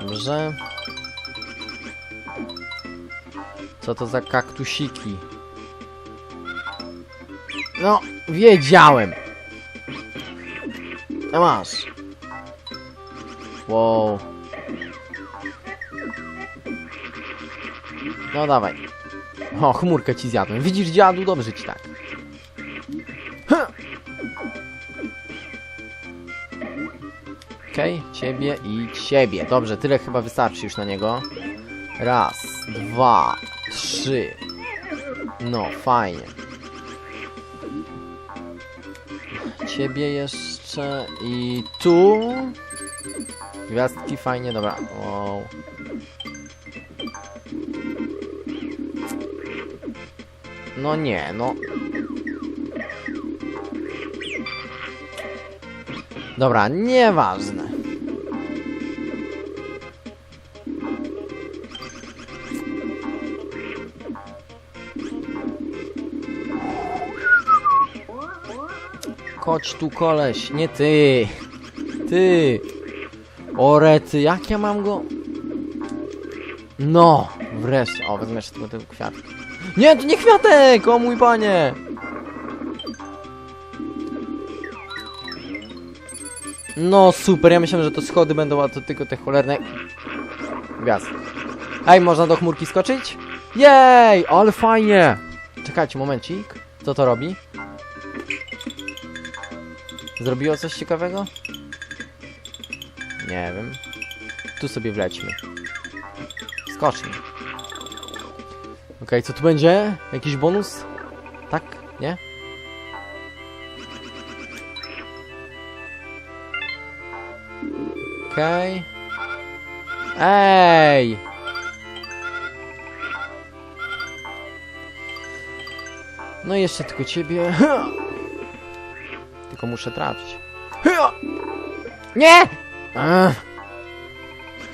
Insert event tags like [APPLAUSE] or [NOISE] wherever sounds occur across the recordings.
Dobrze. Co to za kaktusiki? No, wiedziałem. A masz. Wow. No dawaj. O, chmurkę ci zjadłem. Widzisz, dziadu? Dobrze ci tak. Ha! Okej, ciebie i ciebie. Dobrze, tyle chyba wystarczy już na niego. Raz, dwa, trzy. No, fajnie. Ciebie jeszcze i tu. Gwiazdki fajnie, dobra. Wow. No nie, no. Dobra, nieważne. Chodź tu koleś, nie ty. Ty. Orety, jak ja mam go? No, wreszcie. O, wezmę jeszcze tego, tego kwiatka. Nie, to nie kwiatek! O mój panie! No super, ja myślałem, że to schody będą, a to tylko te cholerne... Gwiazdy. Ej, można do chmurki skoczyć? Jej, ale fajnie! Czekajcie, momencik. Co to robi? Zrobiło coś ciekawego? Nie wiem. Tu sobie wlećmy. Skoczni. Okej, co tu będzie? Jakiś bonus? Tak? Okej. Ej! No i jeszcze tylko ciebie. [LAUGHS] Tylko muszę trafić. [LAUGHS] Nie!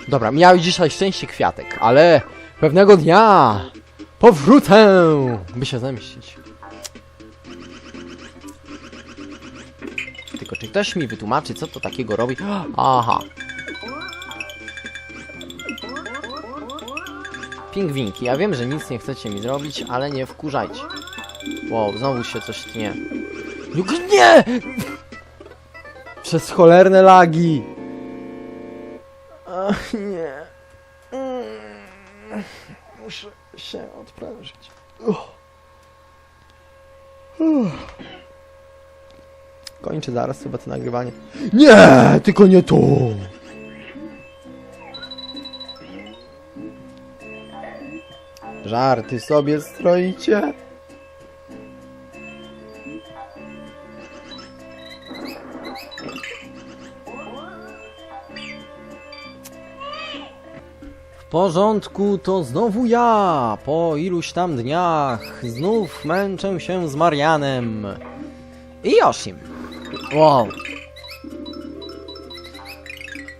Dobra, miałeś dzisiaj szczęście kwiatek, ale pewnego dnia powrócę, by się zemścić. Tylko czy ktoś mi wytłumaczy, co to takiego robi? [GASPS] Aha. Pingwinki, ja wiem, że nic nie chcecie mi zrobić, ale nie wkurzajcie. Wow, znowu się coś tnie. No Nie! Przez cholerne lagi. Ach, nie. Mm. Muszę się odprężyć. Kończę zaraz chyba to nagrywanie. Nie, tylko nie tu. Żarty sobie stroicie? W porządku, to znowu ja. Po iluś tam dniach znów męczę się z Marianem. I Yoshim. Wow.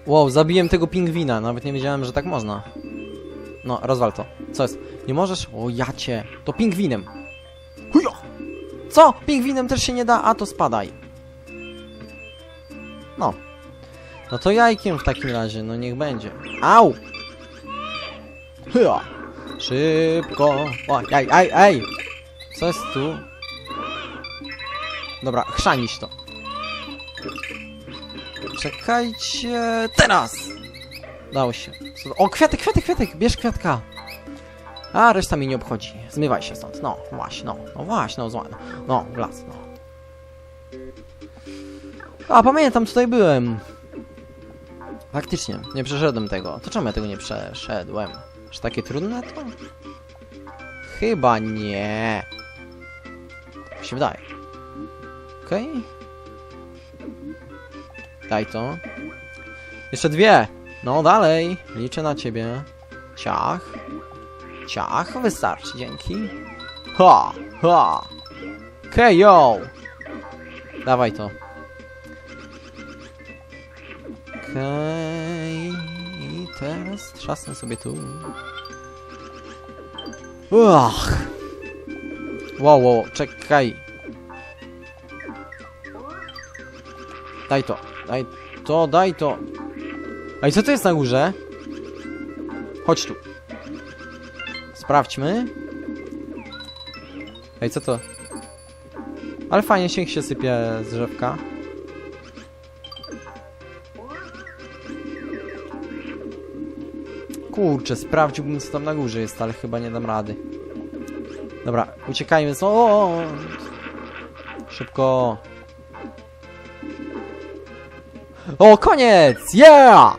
Wow, zabiłem tego pingwina. Nawet nie wiedziałem, że tak można. No, rozwal to. Co jest? Nie możesz? O, ja cię. To pingwinem. Hujo! Co? Pingwinem też się nie da? A to spadaj. No. No to jajkiem w takim razie, no niech będzie. Au! Hyja! Szybko! O, ej, ej, ej! Co jest tu? Dobra, chrzanić to. Czekajcie... Teraz! Dało się. O, kwiatek, kwiatek, kwiatek! Bierz kwiatka! A, reszta mi nie obchodzi. Zmywaj się stąd. No, właśnie, no. No właśnie, no, zła, no. No, las, no. A, pamiętam, tutaj byłem. Faktycznie, nie przeszedłem tego. To czemu ja tego nie przeszedłem? Czy takie trudne to? Chyba nie. Mi się wydaje. Okej. Daj to. Jeszcze dwie. No dalej. Liczę na ciebie. Ciach. Ciach. Wystarczy, dzięki. Ha! Ha! Kejo! Dawaj to. Okej. I teraz trzasnę sobie tu. Ach. Wow, wow, czekaj. Daj to, daj to, daj to. Ej, co to jest na górze? Chodź tu. Sprawdźmy. Ej, co to? Ale fajnie śnieg się sypie z drzewka. Kurczę, sprawdziłbym co tam na górze jest, ale chyba nie dam rady. Dobra, uciekajmy stąd. Szybko. O, koniec! Yeah!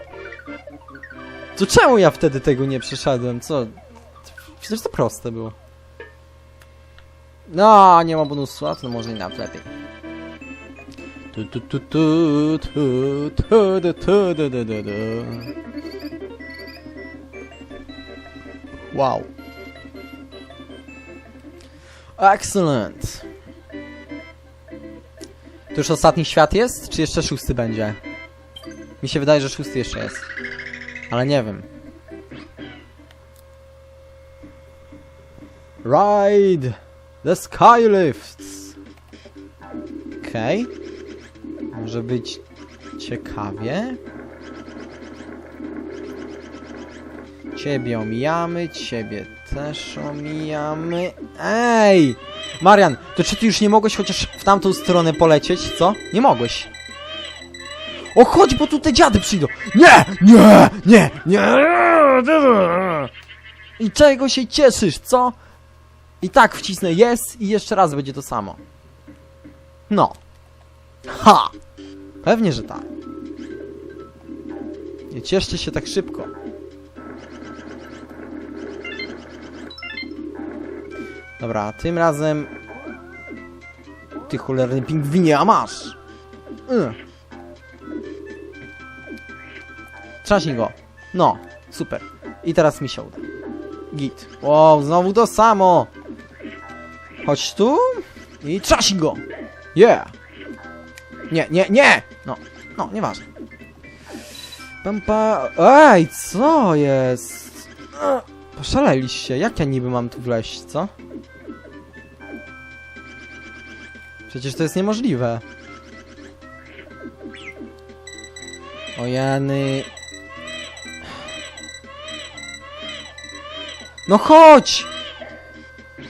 To czemu ja wtedy tego nie przeszedłem? Co? Przecież to proste było. No, nie ma bonusu, a to może i nawet lepiej. Wow. Excellent. To już ostatni świat jest, czy jeszcze szósty będzie? Mi się wydaje, że szósty jeszcze jest. Ale nie wiem. Ride the skylifts. Okej. Może być ciekawie. Ciebie omijamy, ciebie też omijamy. Ej! Marian, to czy ty już nie mogłeś chociaż w tamtą stronę polecieć, co? Nie mogłeś. O, chodź, bo tu te dziady przyjdą. Nie, nie, nie, nie. [LAUGHS] I czego się cieszysz, co? I tak wcisnę jest i jeszcze raz będzie to samo. No. Ha! Pewnie, że tak. Nie cieszcie się tak szybko. Dobra, tym razem... Ty cholerny pingwinie, a masz! Y. Trzaśnij go. No, super. I teraz mi się uda. Git. Wow, znowu to samo! Chodź tu i trzaśnij go! Yeah! Nie, nie, nie! No, no, nieważne. Pampa... Ej, co jest? Poszaleliście. Jak ja niby mam tu wleźć, co? Przecież to jest niemożliwe. O Jany... No chodź!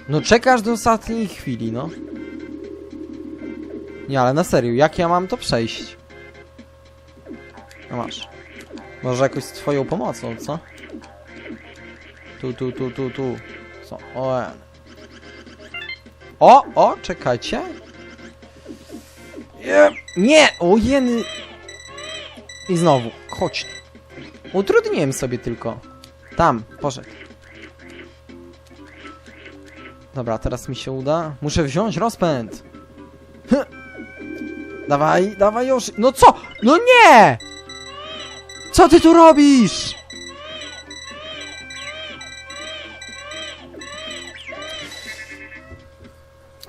No czekasz do ostatniej chwili, no. Nie, ale na serio, jak ja mam to przejść? No masz. Może jakoś z twoją pomocą, co? Tu, tu, tu, tu, tu. Co? O, Jan. O, o, czekajcie. Nie, nie, o jeny. I znowu, chodź. Utrudniłem sobie tylko. Tam, poszedł. Dobra, teraz mi się uda. Muszę wziąć rozpęd. Hy. Dawaj, dawaj już. No co? No nie! Co ty tu robisz?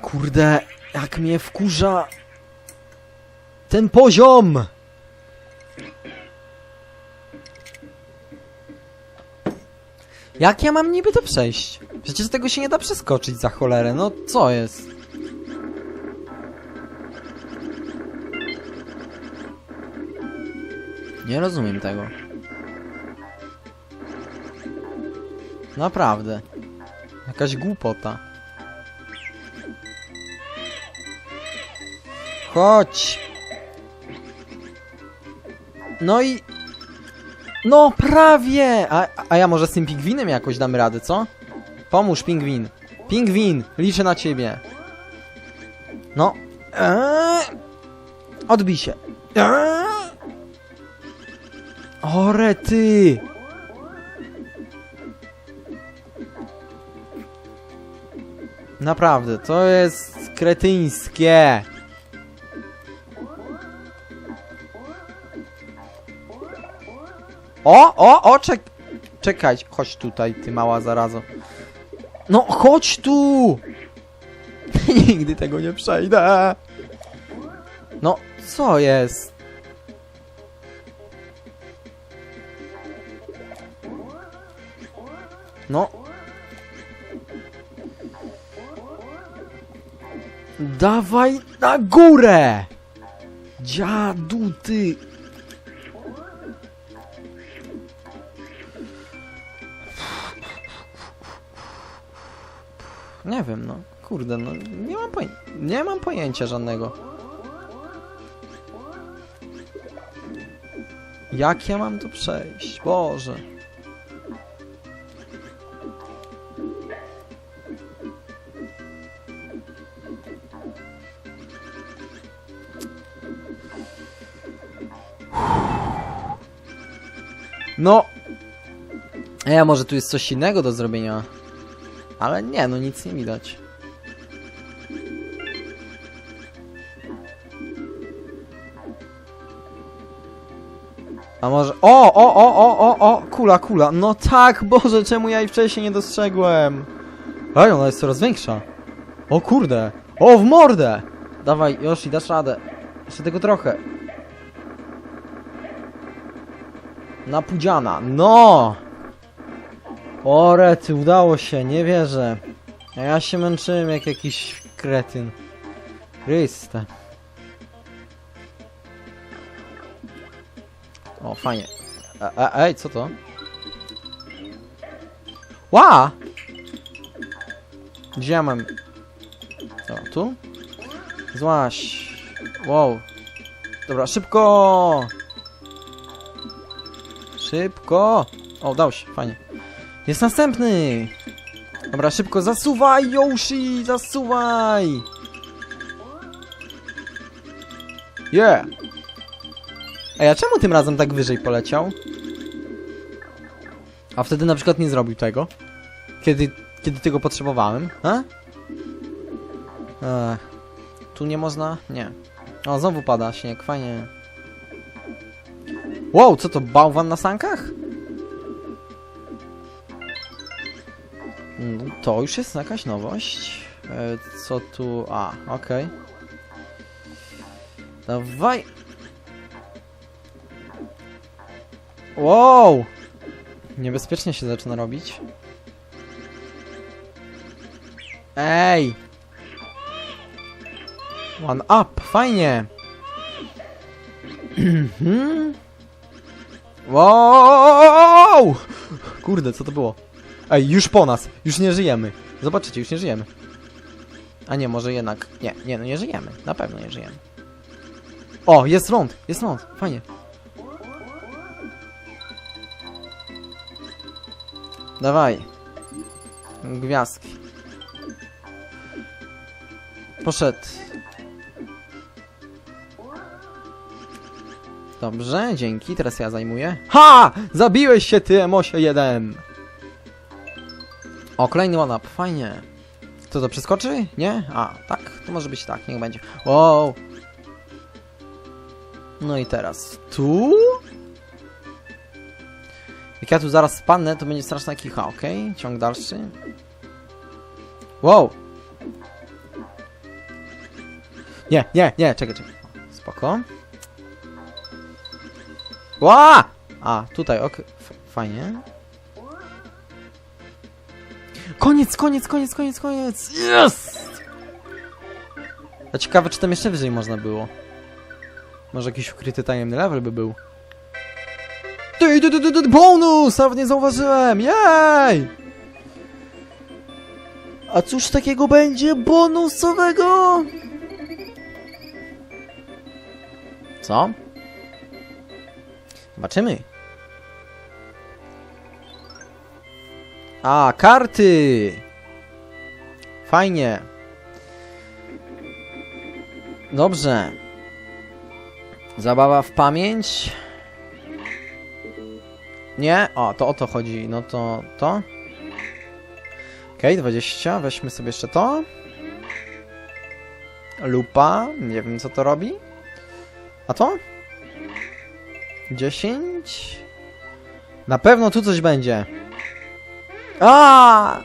Kurde, jak mnie wkurza ten poziom! Jak ja mam niby to przejść? Przecież tego się nie da przeskoczyć za cholerę, no co jest? Nie rozumiem tego. Naprawdę. Jakaś głupota. Chodź! No i... No prawie! A, a ja może z tym pingwinem jakoś damy radę, co? Pomóż, pingwin. Pingwin, liczę na ciebie. No. Eee. Odbij się. Eee. Ore ty! Naprawdę, to jest kretyńskie. O, o, o, czek... Czekaj, chodź tutaj, ty mała zarazo. No, chodź tu! [LAUGHS] Nigdy tego nie przejdę. No, co jest? No. Dawaj na górę! Dziadu ty! Nie wiem, no. Kurde, no. Nie mam pojęcia. Nie mam pojęcia żadnego. Jak ja mam tu przejść? Boże. No! Ej, może tu jest coś innego do zrobienia? Ale nie, no nic nie widać. A może... O, o, o, o, o, o, kula, kula. No tak, [LAUGHS] Boże, czemu ja jej wcześniej nie dostrzegłem? Ej, ona jest coraz większa. O kurde. O, w mordę! Dawaj, Yoshi, dasz radę. Jeszcze tego trochę. Napudziana. No! O, rety, udało się, nie wierzę. Ja się męczyłem jak jakiś kretyn. Chryste. O, fajnie. E, e, ej, co to? Ła! Gdzie ja mam... Co, tu? Złaś. Wow. Dobra, szybko! Szybko! O, udało się, fajnie. Jest następny! Dobra, szybko, zasuwaj, Yoshi! Zasuwaj! Yeah! Ej, a czemu tym razem tak wyżej poleciał? A wtedy na przykład nie zrobił tego? Kiedy, kiedy tego potrzebowałem? A? Ech, tu nie można? Nie. O, znowu pada śnieg, fajnie. Wow, co to, bałwan na sankach? To już jest jakaś nowość. E, co tu... A, okej. Dawaj! Wow! Niebezpiecznie się zaczyna robić. Ej! One up, fajnie! Mhm. wow! Kurde, co to było? Ej, już po nas! Już nie żyjemy! Zobaczycie, już nie żyjemy. A nie, może jednak... Nie, nie, no nie żyjemy. Na pewno nie żyjemy. O, jest ląd! Jest ląd! Fajnie. Dawaj. Gwiazdki. Poszedł. Dobrze, dzięki. Teraz ja zajmuję. Ha! Zabiłeś się ty, Emosie 1! O, kolejny one-up. Fajnie. Co to, przeskoczy? Nie? A, tak. To może być tak, niech będzie. Wow! No i teraz tu? Jak ja tu zaraz spadnę, to będzie straszna kicha, ok? Ciąg dalszy. Wow! Nie, nie, nie, czekaj, czekaj. Spoko. Ła! A, tutaj, ok. Fajnie. Koniec, koniec, koniec, koniec, koniec! Yes! A ciekawe, czy tam jeszcze wyżej można było. Może jakiś ukryty tajemny level by był. Ty, ty, ty, ty, ty, bonus! Nawet nie zauważyłem! Jej! A cóż takiego będzie bonusowego? Co? Zobaczymy. A, karty! Fajnie. Dobrze. Zabawa w pamięć. Nie? O, to o to chodzi. No to to. Okej, 20. Weźmy sobie jeszcze to. Lupa. Nie wiem, co to robi. A to? 10. Na pewno tu coś będzie. A!